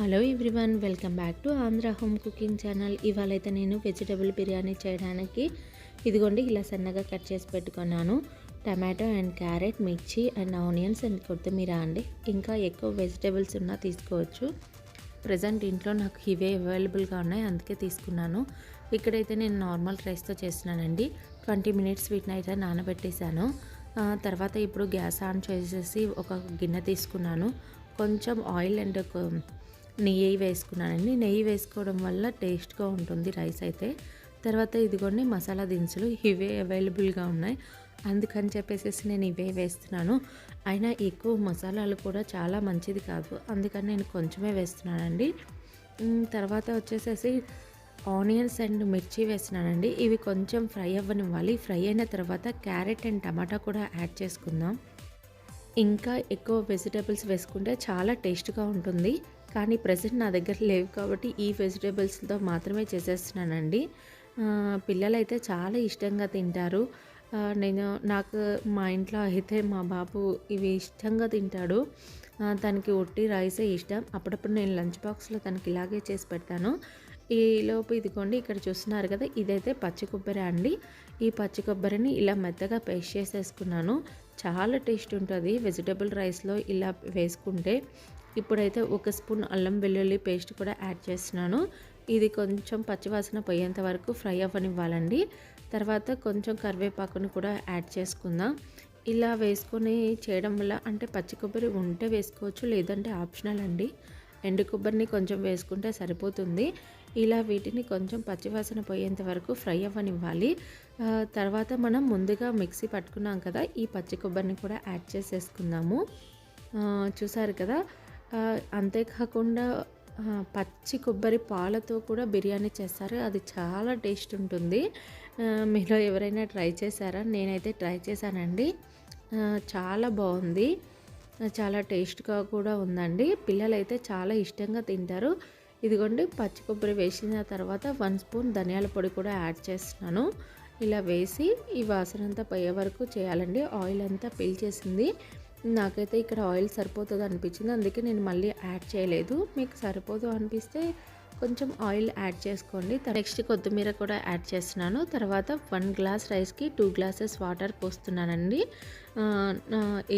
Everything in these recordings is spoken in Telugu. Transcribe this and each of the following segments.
Hello everyone welcome back to Andhra home cooking channel. ఇవాళ అయితే నేను వెజిటబుల్ బిర్యానీ చేయడానికి ఇదిగోండి ఇలా సన్నగా కట్ చేసి పెట్టుకున్నాను. టమాటో అండ్ క్యారెట్ మిర్చి అండ్ ఆనియన్స్ అండ్ కొత్తిమీర అండి. ఇంకా ఎక్కువ వెజిటబుల్స్ ఉన్నా తీసుకోవచ్చు. ప్రజెంట్ ఇంట్లో నాకు ఇవే అవైలబుల్గా ఉన్నాయి అందుకే తీసుకున్నాను. ఇక్కడైతే నేను నార్మల్ రైస్తో చేస్తున్నానండి. ట్వంటీ మినిట్స్ వీటిని అయితే నానబెట్టేశాను. తర్వాత ఇప్పుడు గ్యాస్ ఆన్ చేసేసి ఒక గిన్నె తీసుకున్నాను. కొంచెం ఆయిల్ అండ్ నెయ్యి వేసుకున్నానండి. నెయ్యి వేసుకోవడం వల్ల టేస్ట్గా ఉంటుంది రైస్ అయితే. తర్వాత ఇదిగోండి మసాలా దినుసులు ఇవే అవైలబుల్గా ఉన్నాయి. అందుకని చెప్పేసి నేను ఇవే వేస్తున్నాను. అయినా ఎక్కువ మసాలాలు కూడా చాలా మంచిది కాదు. అందుకని నేను కొంచెమే వేస్తున్నానండి. తర్వాత వచ్చేసేసి ఆనియన్స్ అండ్ మిర్చి వేస్తున్నానండి. ఇవి కొంచెం ఫ్రై అవ్వనివ్వాలి. ఫ్రై అయిన తర్వాత క్యారెట్ అండ్ టమాటా కూడా యాడ్ చేసుకుందాం. ఇంకా ఎక్కువ వెజిటేబుల్స్ వేసుకుంటే చాలా టేస్ట్గా ఉంటుంది. కానీ ప్రజెంట్ నా దగ్గర లేవు కాబట్టి ఈ వెజిటేబుల్స్తో మాత్రమే చేసేస్తున్నానండి. పిల్లలైతే చాలా ఇష్టంగా తింటారు. నేను నాకు మా ఇంట్లో అయితే మా బాబు ఇవి ఇష్టంగా తింటాడు. తనకి ఒట్టి రైసే ఇష్టం. అప్పుడప్పుడు నేను లంచ్ బాక్స్లో తనకి ఇలాగే చేసి పెడతాను. ఈలోపు ఇదిగోండి ఇక్కడ చూస్తున్నారు కదా ఇదైతే పచ్చి కొబ్బరి అండి. ఈ పచ్చి కొబ్బరిని ఇలా మెత్తగా పేస్ట్ చేసేసుకున్నాను. చాలా టేస్ట్ ఉంటుంది వెజిటబుల్ రైస్లో ఇలా వేసుకుంటే. ఇప్పుడైతే ఒక స్పూన్ అల్లం వెల్లుల్లి పేస్ట్ కూడా యాడ్ చేస్తున్నాను. ఇది కొంచెం పచ్చివాసన పోయేంత వరకు ఫ్రై అవ్వనివ్వాలండి. తర్వాత కొంచెం కరివేపాకుని కూడా యాడ్ చేసుకుందాం. ఇలా వేసుకొని చేయడం వల్ల అంటే పచ్చి కొబ్బరి ఉంటే వేసుకోవచ్చు లేదంటే ఆప్షనల్ అండి. ఎండు కొబ్బరిని కొంచెం వేసుకుంటే సరిపోతుంది. ఇలా వీటిని కొంచెం పచ్చివాసన పోయేంత వరకు ఫ్రై అవ్వనివ్వాలి. తర్వాత మనం ముందుగా మిక్సీ పట్టుకున్నాం కదా ఈ పచ్చి కొబ్బరిని కూడా యాడ్ చేసేసుకుందాము. చూసారు కదా అంతేకాకుండా పచ్చి కొబ్బరి పాలతో కూడా బిర్యానీ చేస్తారు. అది చాలా టేస్ట్ ఉంటుంది. మీలో ఎవరైనా ట్రై చేశారా? నేనైతే ట్రై చేశానండి. చాలా బాగుంది. చాలా టేస్ట్గా కూడా ఉందండి. పిల్లలైతే చాలా ఇష్టంగా తింటారు. ఇదిగోండి పచ్చి కొబ్బరి వేసిన తర్వాత వన్ స్పూన్ ధనియాల పొడి కూడా యాడ్ చేస్తున్నాను. ఇలా వేసి ఈ వాసన అంతా పోయే వరకు చేయాలండి. ఆయిల్ అంతా పీల్చేసింది నాకైతే ఇక్కడ ఆయిల్ సరిపోతుంది అనిపించింది. అందుకే నేను మళ్ళీ యాడ్ చేయలేదు. మీకు సరిపోదు అనిపిస్తే కొంచెం ఆయిల్ యాడ్ చేసుకోండి. నెక్స్ట్ కొత్తిమీర కూడా యాడ్ చేస్తున్నాను. తర్వాత వన్ గ్లాస్ రైస్కి టూ గ్లాసెస్ వాటర్ పోస్తున్నానండి.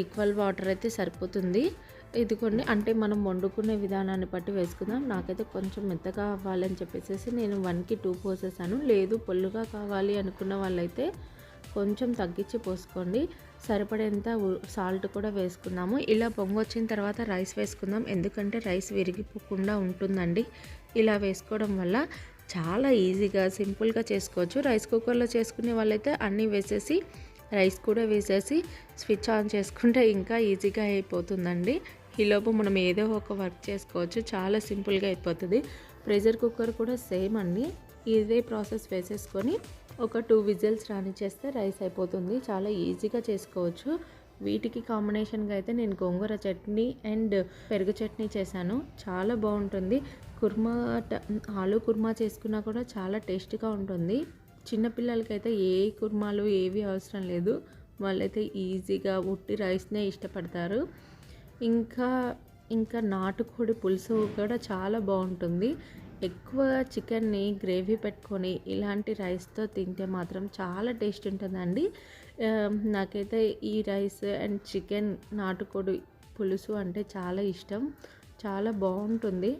ఈక్వల్ వాటర్ అయితే సరిపోతుంది. ఇదిగోండి అంటే మనం వండుకునే విధానాన్ని బట్టి వేసుకుందాం. నాకైతే కొంచెం మెత్తగా అవ్వాలని చెప్పేసి నేను వన్కి టూ పోసేసాను. లేదు పొల్లుగా కావాలి అనుకున్న వాళ్ళైతే కొంచెం తగ్గించి పోసుకోండి. సరిపడేంత సాల్ట్ కూడా వేసుకుందాము ఇలా పొంగొచ్చిన తర్వాత రైస్ వేసుకుందాం. ఎందుకంటే రైస్ విరిగిపోకుండా ఉంటుందండి. ఇలా వేసుకోవడం వల్ల చాలా ఈజీగా సింపుల్గా చేసుకోవచ్చు. రైస్ కుక్కర్లో చేసుకునే వాళ్ళైతే అన్నీ వేసేసి రైస్ కూడా వేసేసి స్విచ్ ఆన్ చేసుకుంటే ఇంకా ఈజీగా అయిపోతుందండి. ఈలోపు మనం ఏదో ఒక వర్క్ చేసుకోవచ్చు. చాలా సింపుల్గా అయిపోతుంది. ప్రెషర్ కుక్కర్ కూడా సేమ్ అండి. ఇదే ప్రాసెస్ వేసేసుకొని ఒక టూ విజిల్స్ రానిచ్చేస్తే రైస్ అయిపోతుంది. చాలా ఈజీగా చేసుకోవచ్చు. వీటికి కాంబినేషన్గా అయితే నేను గోంగూర చట్నీ అండ్ పెరుగు చట్నీ చేశాను. చాలా బాగుంటుంది. కుర్మా ఆలు కుర్మా చేసుకున్నా కూడా చాలా టేస్టీగా ఉంటుంది. చిన్నపిల్లలకైతే ఏ కుర్మాలు ఏవి అవసరం లేదు. వాళ్ళైతే ఈజీగా ఉట్టి రైస్నే ఇష్టపడతారు. ఇంకా ఇంకా నాటుకోడి పులుసు కూడా చాలా బాగుంటుంది. ఎక్కువ చికెన్ని గ్రేవీ పెట్టుకొని ఇలాంటి రైస్తో తింటే మాత్రం చాలా టేస్ట్ ఉంటుందండి. నాకైతే ఈ రైస్ అండ్ చికెన్ నాటుకోడి పులుసు అంటే చాలా ఇష్టం. చాలా బాగుంటుంది.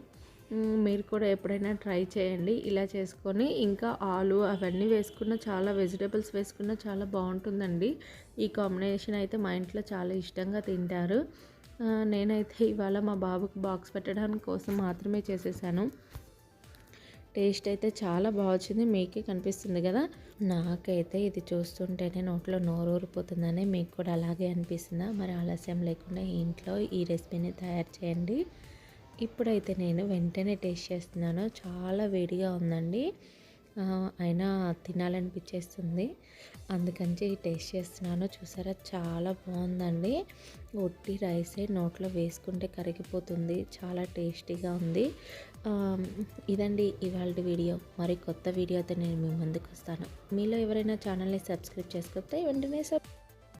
మీరు కూడా ఎప్పుడైనా ట్రై చేయండి. ఇలా చేసుకొని ఇంకా ఆలు అవన్నీ వేసుకున్న చాలా వెజిటేబుల్స్ వేసుకున్న చాలా బాగుంటుందండి. ఈ కాంబినేషన్ అయితే మా ఇంట్లో చాలా ఇష్టంగా తింటారు. నేనైతే ఇవాళ మా బాబుకి బాక్స్ పెట్టడానికి కోసం మాత్రమే చేసేసాను. టేస్ట్ అయితే చాలా బాగా వచ్చింది మీకే కనిపిస్తుంది కదా? నాకైతే ఇది చూస్తుంటేనే నోట్లో నోరూరిపోతుందని మీకు కూడా అలాగే అనిపిస్తుందా? మరి ఆలస్యం లేకుండా ఇంట్లో ఈ రెసిపీని తయారు చేయండి. ఇప్పుడైతే నేను వెంటనే టేస్ట్ చేస్తున్నాను చాలా వేడిగా ఉందండి. అయినా తినాలనిపించేస్తుంది. అందుకని టేస్ట్ చేస్తున్నాను. చూసారా? చాలా బాగుందండి. ఒట్టి రైసే నోట్లో వేసుకుంటే కరిగిపోతుంది. చాలా టేస్టీగా ఉంది. ఇదండి ఇవాళ వీడియో. మరి కొత్త వీడియోతో నేను మీ ముందుకు వస్తాను. మీలో ఎవరైనా ఛానల్ని సబ్స్క్రైబ్ చేసుకుంటే వెంటనే సబ్